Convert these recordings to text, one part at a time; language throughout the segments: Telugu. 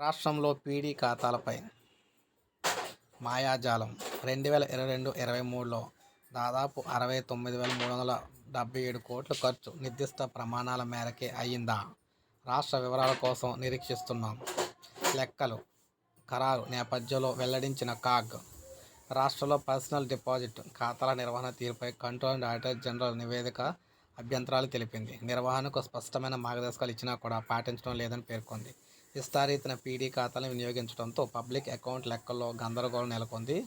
రాష్ట్రంలో పీడీ ఖాతాలపై మాయాజాలం రెండు వేల ఇరవై రెండు ఇరవై మూడులో దాదాపు అరవై తొమ్మిది వేల మూడు వందల డెబ్బై ఏడు కోట్ల ఖర్చు నిర్దిష్ట ప్రమాణాల మేరకే అయ్యిందా? రాష్ట్ర వివరాల కోసం నిరీక్షిస్తున్నాం. లెక్కలు. ఖరారు నేపథ్యంలో వెల్లడించిన కాగ్. రాష్ట్రంలో పర్సనల్ డిపాజిట్ ఖాతాల నిర్వహణ తీరుపై కంట్రోల్ డైరెక్టర్ జనరల్ నివేదిక అభ్యంతరాలు తెలిపింది. నిర్వహణకు స్పష్టమైన మార్గదర్శకాలు ఇచ్చినా కూడా పాటించడం లేదని పేర్కొంది. విస్తారీతన పీడీ ఖాతాలను వినియోగించడంతో పబ్లిక్ అకౌంట్ లెక్కల్లో గందరగోళం నెలకొంది.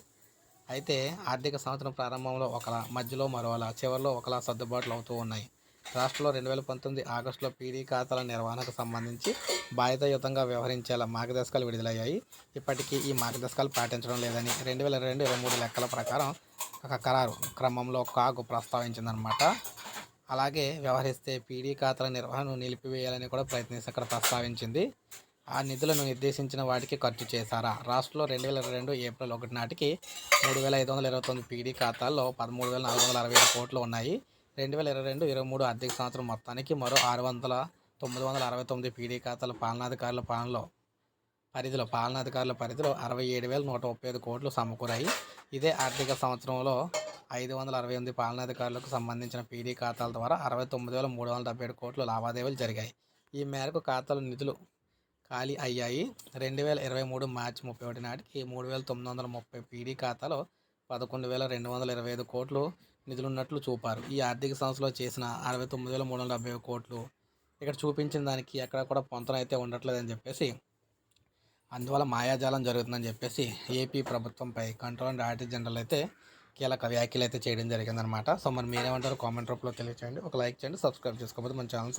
అయితే ఆర్థిక సంవత్సరం ప్రారంభంలో ఒకలా మధ్యలో మరోలా చివరిలో ఒకలా సర్దుబాట్లు అవుతూ ఉన్నాయి. రాష్ట్రంలో రెండు వేల పంతొమ్మిది ఆగస్టులో పీడీ ఖాతాల నిర్వహణకు సంబంధించి బాధ్యతాయుతంగా వ్యవహరించేలా మార్గదర్శకాలు విడుదలయ్యాయి. ఇప్పటికీ ఈ మార్గదర్శకాలు పాటించడం లేదని రెండు వేల రెండు ఇరవై మూడు లెక్కల ప్రకారం ఒక ఖరారు క్రమంలో కాగు ప్రస్తావించిందనమాట అలాగే వ్యవహరిస్తే పీడీ ఖాతాల నిర్వహణను నిలిపివేయాలని కూడా ప్రయత్నించి అక్కడ ప్రస్తావించింది. ఆ నిధులను నిర్దేశించిన వాటికి ఖర్చు చేశారా? రాష్ట్రంలో రెండు వేల ఇరవై రెండు ఏప్రిల్ ఒకటి నాటికి మూడు వేల ఐదు వందల ఇరవై తొమ్మిది పీడీ ఖాతాల్లో పదమూడు వేల నాలుగు వందల అరవై ఏడు కోట్లు ఉన్నాయి. రెండు వేల ఇరవై రెండు ఇరవై మూడు ఆర్థిక సంవత్సరం మొత్తానికి మరో ఆరు వందల తొమ్మిది వందల అరవై తొమ్మిది పీడీ ఖాతాల పాలనాధికారుల పాలనలో పరిధిలో పాలనాధికారుల పరిధిలో అరవై ఏడు వేల నూట ముప్పై ఐదు కోట్లు సమకూరాయి. ఇదే ఆర్థిక సంవత్సరంలో ఐదు వందల అరవై ఎనిమిది పాలనాధికారులకు సంబంధించిన పీడీ ఖాతాల ద్వారా అరవై తొమ్మిది వేల మూడు వందల డెబ్బై ఏడు కోట్లు లావాదేవీలు జరిగాయి. ఈ మేరకు ఖాతాలు నిధులు ఖాళీ అయ్యాయి. రెండు వేల ఇరవై మూడు మార్చి ముప్పై ఒకటి నాటికి మూడు వేల తొమ్మిది వందల ముప్పై పీడీ ఖాతాలో పదకొండు వేల రెండు వందల ఇరవై ఐదు కోట్లు నిధులున్నట్లు చూపారు. ఈ ఆర్థిక సంవత్సరంలో చేసిన అరవై తొమ్మిది వేల మూడు వందల డెబ్బై కోట్లు ఇక్కడ చూపించిన దానికి ఎక్కడ కూడా పొంతన అయితే ఉండట్లేదని చెప్పేసి అందువల్ల మాయాజాలం జరుగుతుందని చెప్పేసి ఏపీ ప్రభుత్వంపై కంట్రోల్ అండ్ ఆడిటర్ జనరల్ అయితే కీలక వ్యాఖ్యలు అయితే చేయడం జరిగిందనమాట సో మరి మీరేమంటారు కామెంట్ రూపంలో తెలియచేయండి. ఒక లైక్ చేయండి సబ్స్క్రైబ్ చేసుకోకపోతే మన ఛానల్